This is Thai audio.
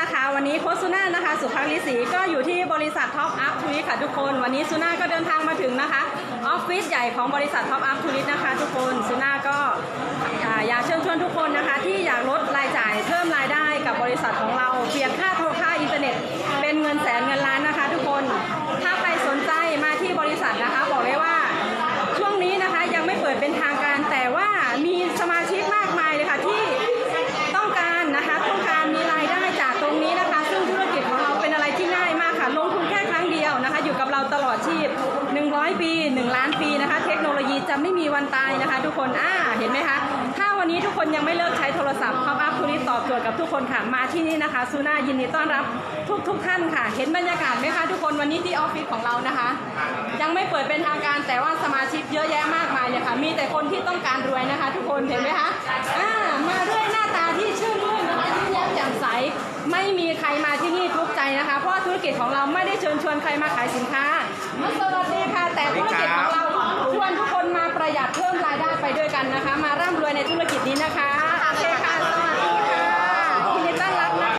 โค้ชซูน่านะคะ สุภาลิศรีก็อยู่ที่บริษัทท็อปอัพทูริค่ะทุกคน วันนี้ซูน่าก็เดินทางมาถึงนะคะออฟฟิศใหญ่ของบริษัทท็อปอัพทูรินะคะ ทุกคนซูน่าก็อ่าอยากเชิญชวนทุกคนนะคะ ที่อยากลดรายจ่ายเพิ่มรายได้กับบริษัทของเราเปลี่ยนค่าโทรค่าอินเทอร์เน็ต เป็นเงินแสนเงินล้านนะคะ ทุกคนถ้าใครสนใจมาที่บริษัทนะคะ บอกเลยว่าช่วงนี้นะคะยังไม่เปิดเป็นทางการแต่ว่า กับเราตลอดชีพ 100 ปี 1 ล้านปีนะคะ เทคโนโลยีจะไม่มีวันตายนะคะ ทุกคนอ่าเห็นไหมคะ ถ้าวันนี้ทุกคนยังไม่เลิกใช้โทรศัพท์คับอัพทุนี้ตอบโจทย์กับทุกคนค่ะ มาที่นี่นะคะซูน่ายินดีต้อนรับทุกทุกท่านค่ะ เห็นบรรยากาศไหมคะทุกคนวันนี้ที่ออฟฟิศของเรานะคะ ยังไม่เปิดเป็นทางการแต่ว่าสมาชิกเยอะแยะมากมายเลยค่ะ มีแต่คนที่ต้องการรวยนะคะ ทุกคนเห็นไหมคะอ่ามาด้วยหน้าตาที่ชื่นมื่นนะคะยิ้มแย้มแจ่มใสไม่มีใครมาที่นี่ทุกใจนะคะ เพราะธุรกิจของเราไม่ายสินค้าสวัสดีค่ะ แต่ธุรกิจของเราชวนทุกคนมาประหยัดเพิ่มรายได้ไปด้วยกันนะคะ มาร่